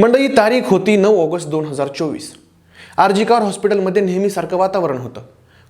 मंडळी तारीख होती नऊ ऑगस्ट दोन हजार चोवीस. आरजीकार हॉस्पिटलमध्ये नेहमीसारखं वातावरण होतं.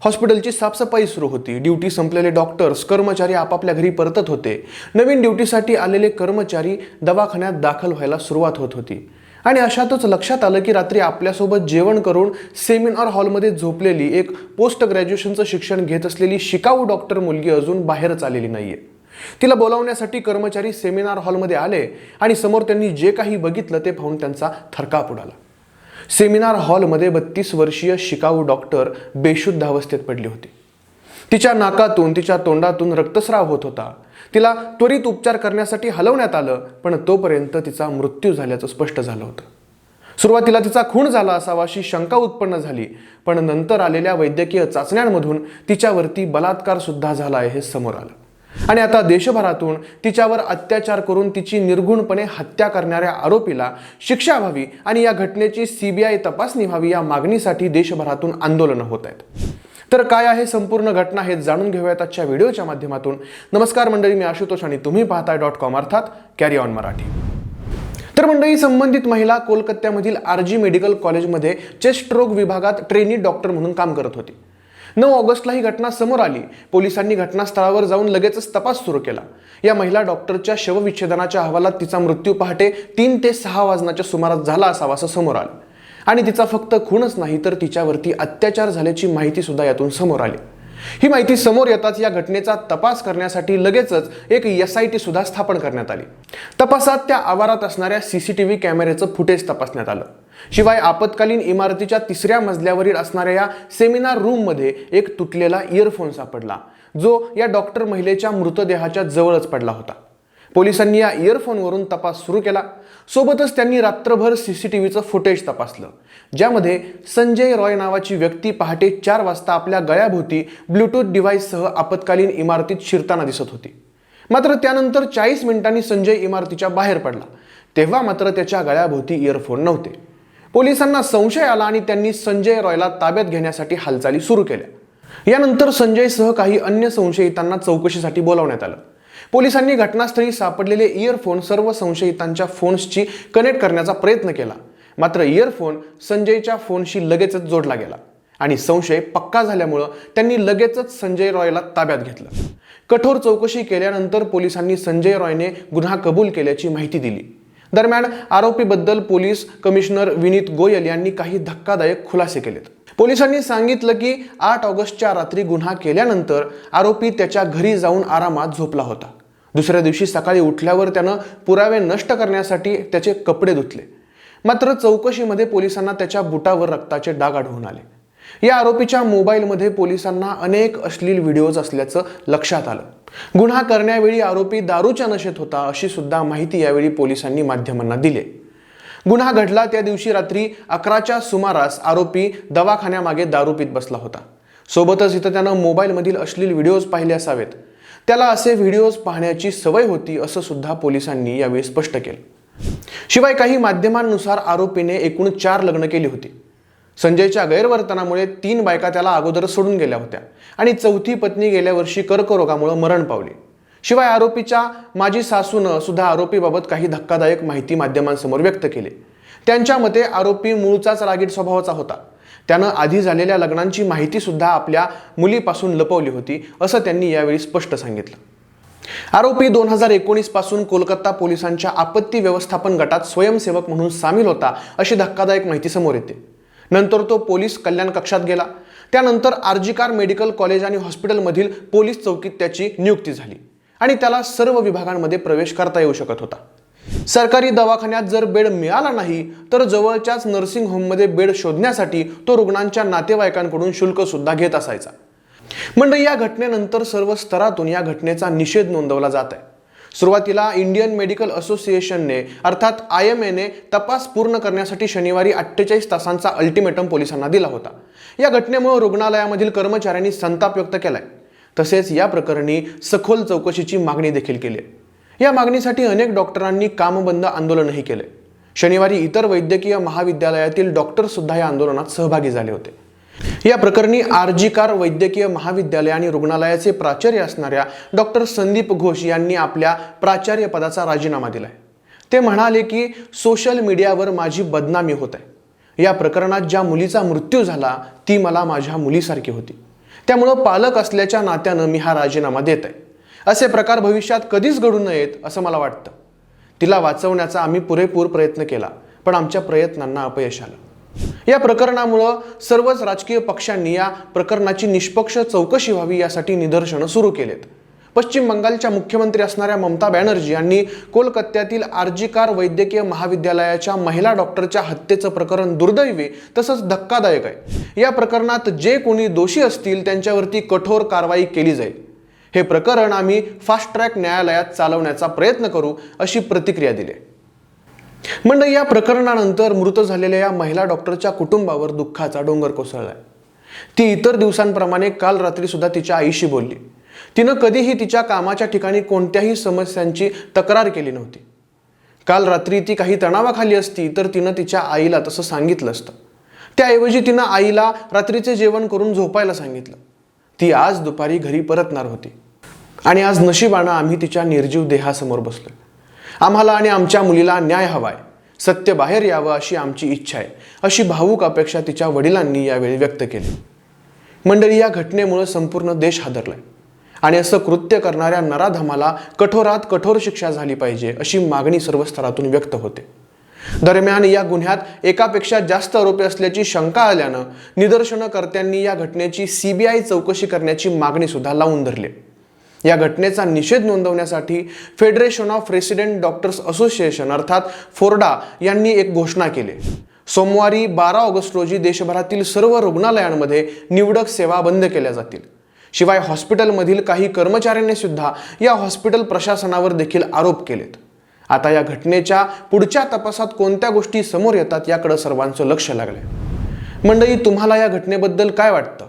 हॉस्पिटलची साफसफाई सुरू होती. ड्युटी संपलेले डॉक्टर्स कर्मचारी आपापल्या घरी परतत होते. नवीन ड्युटीसाठी आलेले कर्मचारी दवाखान्यात दाखल व्हायला सुरुवात होत होती. आणि अशातच लक्षात आलं की रात्री आपल्यासोबत जेवण करून सेमिनार हॉलमध्ये झोपलेली एक पोस्ट ग्रॅज्युएशनचं शिक्षण घेत असलेली शिकाऊ डॉक्टर मुलगी अजून बाहेरच आलेली नाहीये. तिला बोलावण्यासाठी कर्मचारी सेमिनार हॉलमध्ये आले आणि समोर त्यांनी जे काही बघितलं ते पाहून त्यांचा थरकाप उडाला. सेमिनार हॉलमध्ये बत्तीस वर्षीय शिकाऊ डॉक्टर बेशुद्ध अवस्थेत पडली होती. तिच्या नाकातून तिच्या तोंडातून रक्तस्राव होत होता. तिला त्वरित उपचार करण्यासाठी हलवण्यात आलं पण तोपर्यंत तिचा मृत्यू झाल्याचं स्पष्ट झालं होतं. सुरुवातीला तिचा खून झाला असावा अशी शंका उत्पन्न झाली पण नंतर आलेल्या वैद्यकीय चाचण्यांमधून तिच्यावरती बलात्कार सुद्धा झाला आहे हे समोर आलं. आणि आता देशभरातून तिच्यावर अत्याचार करून तिची निर्गुणपणे हत्या करणाऱ्या आरोपीला शिक्षा व्हावी आणि या घटनेची सीबीआय तपासणी व्हावी या मागणीसाठी देशभरातून आंदोलनं होत आहेत. तर काय आहे संपूर्ण घटना हे जाणून घेऊयात आजच्या व्हिडिओच्या माध्यमातून. नमस्कार मंडळी मी आशुतोष आणि तुम्ही पाहताय डॉट कॉम अर्थात कॅरी ऑन मराठी. तर मंडळी संबंधित महिला कोलकात्यामधील आर जी मेडिकल कॉलेजमध्ये चेस्ट रोग विभागात ट्रेनी डॉक्टर म्हणून काम करत होती. नऊ ऑगस्टला ही घटना समोर आली. पोलिसांनी घटनास्थळावर जाऊन लगेचच तपास सुरू केला. या महिला डॉक्टरच्या शवविच्छेदनाच्या अहवालात तिचा मृत्यू पहाटे तीन ते सहा वाजनाच्या सुमारास झाला असावा असं समोर आलं. आणि तिचा फक्त खूनच नाही तर तिच्यावरती अत्याचार झाल्याची माहिती सुद्धा यातून समोर आली. ही माहिती समोर येताच या घटनेचा तपास करण्यासाठी लगेचच एक एस आय टी सुद्धा स्थापन करण्यात आली. तपासात त्या आवारात असणाऱ्या सीसीटीव्ही कॅमेऱ्याचं फुटेज तपासण्यात आलं. शिवाय आपत्कालीन इमारतीच्या तिसऱ्या मजल्यावरील असणाऱ्या या सेमिनार रूममध्ये एक तुटलेला इयरफोन सापडला. जो या डॉक्टर महिलेच्या मृतदेहाच्या जवळच पडला होता. पोलिसांनी या इयरफोनवरून तपास सुरू केला. सोबतच त्यांनी रात्रभर सीसीटीव्हीचं फुटेज तपासलं. ज्यामध्ये संजय रॉय नावाची व्यक्ती पहाटे चार वाजता आपल्या गळ्याभोवती ब्लूटूथ डिव्हाइससह आपत्कालीन इमारतीत शिरताना दिसत होती. मात्र त्यानंतर चाळीस मिनिटांनी संजय इमारतीच्या बाहेर पडला. तेव्हा मात्र त्याच्या गळ्याभोवती इयरफोन नव्हते. पोलिसांना संशय आला आणि त्यांनी संजय रॉयला ताब्यात घेण्यासाठी हालचाली सुरू केल्या. यानंतर संजयसह काही अन्य संशयितांना चौकशीसाठी बोलावण्यात आलं. पोलिसांनी घटनास्थळी सापडलेले इयरफोन सर्व संशयितांच्या फोन्सची कनेक्ट करण्याचा प्रयत्न केला. मात्र इयरफोन संजयच्या फोनशी लगेचच जोडला गेला आणि संशय पक्का झाल्यामुळं त्यांनी लगेचच संजय रॉयला ताब्यात घेतलं. कठोर चौकशी केल्यानंतर पोलिसांनी संजय रॉयने गुन्हा कबूल केल्याची माहिती दिली. दरम्यान आरोपीबद्दल पोलीस कमिशनर विनीत गोयल यांनी काही धक्कादायक खुलासे केलेत. पोलिसांनी सांगितलं की आठ ऑगस्टच्या रात्री गुन्हा केल्यानंतर आरोपी त्याच्या घरी जाऊन आरामात झोपला होता. दुसऱ्या दिवशी सकाळी उठल्यावर त्यानं पुरावे नष्ट करण्यासाठी त्याचे कपडे धुतले. मात्र चौकशीमध्ये पोलिसांना त्याच्या बुटावर रक्ताचे डाग आढळून आले. या आरोपीच्या मोबाईलमध्ये पोलिसांना अनेक अश्लील व्हिडिओज असल्याचं लक्षात आलं. गुन्हा करण्यावेळी आरोपी दारूच्या नशेत होता अशी सुद्धा माहिती यावेळी पोलिसांनी माध्यमांना दिली. गुन्हा घडला त्या दिवशी रात्री अकराच्या सुमारास आरोपी दवाखान्यामागे दारू पित बसला होता. सोबतच इथं त्यानं मोबाईलमधील अश्लील व्हिडिओज पाहिले असावेत. त्याला असे व्हिडिओज पाहण्याची सवय होती असं सुद्धा पोलिसांनी यावेळी स्पष्ट केलं. शिवाय काही माध्यमांनुसार आरोपीने एकूण चार लग्न केली होती. संजयच्या गैरवर्तनामुळे तीन बायका त्याला अगोदर सोडून गेल्या होत्या. आणि चौथी पत्नी गेल्या वर्षी कर्करोगामुळे मरण पावली. शिवाय आरोपीच्या माजी सासूनं सुद्धा आरोपीबाबत काही धक्कादायक माहिती माध्यमांसमोर व्यक्त केली. त्यांच्या मते आरोपी मूळचाच रागीट स्वभावाचा होता. त्यानं आधी झालेल्या लग्नांची माहिती सुद्धा आपल्या मुलीपासून लपवली होती असं त्यांनी यावेळी स्पष्ट सांगितलं. आरोपी दोन हजार एकोणीसपासून कोलकाता पोलिसांच्या आपत्ती व्यवस्थापन गटात स्वयंसेवक म्हणून सामील होता अशी धक्कादायक माहिती समोर येते. नंतर तो पोलीस कल्याण कक्षात गेला. त्यानंतर आर्जिकार मेडिकल कॉलेज आणि हॉस्पिटलमधील पोलीस चौकीत त्याची नियुक्ती झाली आणि त्याला सर्व विभागांमध्ये प्रवेश करता येऊ शकत होता. सरकारी दवाखान्यात जर बेड मिळाला नाही तर जवळच्याच नर्सिंग होममध्ये बेड शोधण्यासाठी तो रुग्णांच्या नातेवाईकांकडून शुल्क सुद्धा घेत असायचा. मंडळी या घटनेनंतर सर्व स्तरातून या घटनेचा निषेध नोंदवला जात आहे. सुरुवातीला इंडियन मेडिकल असोसिएशनने अर्थात आय एम एने तपास पूर्ण करण्यासाठी शनिवारी अठ्ठेचाळीस तासांचा अल्टिमेटम पोलिसांना दिला होता. या घटनेमुळे रुग्णालयामधील कर्मचाऱ्यांनी संताप व्यक्त केलाय. तसेच या प्रकरणी सखोल चौकशीची मागणी देखील केली आहे. या मागणीसाठी अनेक डॉक्टरांनी कामबंद आंदोलनही केले शनिवारी इतर वैद्यकीय महाविद्यालयातील डॉक्टरसुद्धा या आंदोलनात सहभागी झाले होते. या प्रकरणी आरजीकार वैद्यकीय महाविद्यालय आणि रुग्णालयाचे प्राचार्य असणाऱ्या डॉक्टर संदीप घोष यांनी आपल्या प्राचार्य पदाचा राजीनामा दिलाय. ते म्हणाले की सोशल मीडियावर माझी बदनामी होत आहे. या प्रकरणात ज्या मुलीचा मृत्यू झाला ती मला माझ्या मुलीसारखी होती. त्यामुळं पालक असल्याच्या नात्यानं मी हा राजीनामा देत आहे. असे प्रकार भविष्यात कधीच घडू नयेत असं मला वाटतं. तिला वाचवण्याचा आम्ही पुरेपूर प्रयत्न केला पण आमच्या प्रयत्नांना अपयश आलं. या प्रकरणामुळं सर्वच राजकीय पक्षांनी या प्रकरणाची निष्पक्ष चौकशी व्हावी यासाठी निदर्शनं सुरू केलेत. पश्चिम बंगालच्या मुख्यमंत्री असणाऱ्या ममता बॅनर्जी यांनी कोलकात्यातील आर्जिकार वैद्यकीय महाविद्यालयाच्या महिला डॉक्टरच्या हत्येचं प्रकरण दुर्दैवी तसंच धक्कादायक आहे. या प्रकरणात जे कोणी दोषी असतील त्यांच्यावरती कठोर कारवाई केली जाईल. हे प्रकरण आम्ही फास्ट ट्रॅक न्यायालयात चालवण्याचा प्रयत्न करू अशी प्रतिक्रिया दिली आहे. मंडळी या प्रकरणानंतर मृत झालेल्या या महिला डॉक्टरच्या कुटुंबावर दुःखाचा डोंगर कोसळलाय. ती इतर दिवसांप्रमाणे काल रात्री सुद्धा तिच्या आईशी बोलली. तिनं कधीही तिच्या कामाच्या ठिकाणी कोणत्याही समस्यांची तक्रार केली नव्हती. काल रात्री ती काही तणावाखाली असती तर तिनं तिच्या आईला तसं सांगितलं असतं. त्याऐवजी तिनं आईला रात्रीचे जेवण करून झोपायला सांगितलं. ती आज दुपारी घरी परतणार होती. आणि आज नशिबानं आम्ही तिच्या निर्जीव देहासमोर बसलोय. आम्हाला आणि आमच्या मुलीला न्याय हवाय. सत्य बाहेर यावं अशी आमची इच्छा आहे. अशी भावूक अपेक्षा तिच्या वडिलांनी यावेळी व्यक्त केली. मंडळी या घटनेमुळे संपूर्ण देश हादरलाय. आणि असं कृत्य करणाऱ्या नराधमाला कठोरात कठोर शिक्षा झाली पाहिजे अशी मागणी सर्व स्तरातून व्यक्त होते. दरम्यान या गुन्ह्यात एकापेक्षा जास्त आरोपी असल्याची शंका आल्यानं निदर्शनकर्त्यांनी या घटनेची सीबीआय चौकशी करण्याची मागणी सुद्धा लावून धरली. या घटनेचा निषेध नोंदवण्यासाठी federation of resident doctors association अर्थात फोर्डा यांनी एक घोषणा केली. सोमवारी बारा ऑगस्ट रोजी देशभरातील सर्व रुग्णालयांमध्ये निवडक सेवा बंद केल्या जातील. शिवाय हॉस्पिटलमधील काही कर्मचाऱ्यांनी सुद्धा या हॉस्पिटल प्रशासनावर देखील आरोप केलेत. आता या घटनेच्या पुढच्या तपासात कोणत्या गोष्टी समोर येतात याकडे सर्वांचं लक्ष लागलंय. मंडळी तुम्हाला या घटनेबद्दल काय वाटतं?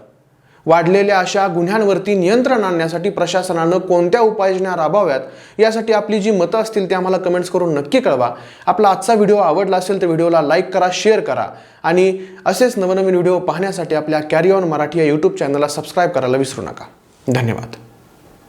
वाढलेल्या अशा गुन्ह्यांवरती नियंत्रण आणण्यासाठी प्रशासनानं कोणत्या उपाययोजना राबवाव्यात यासाठी आपली जी मतं असतील ते आम्हाला कमेंट्स करून नक्की कळवा. आपला आजचा व्हिडिओ आवडला असेल तर व्हिडिओला लाईक करा शेअर करा. आणि असेच नवनवीन व्हिडिओ पाहण्यासाठी आपल्या कॅरी ऑन मराठी या यूट्यूब चॅनलला सबस्क्राईब करायला विसरू नका. धन्यवाद.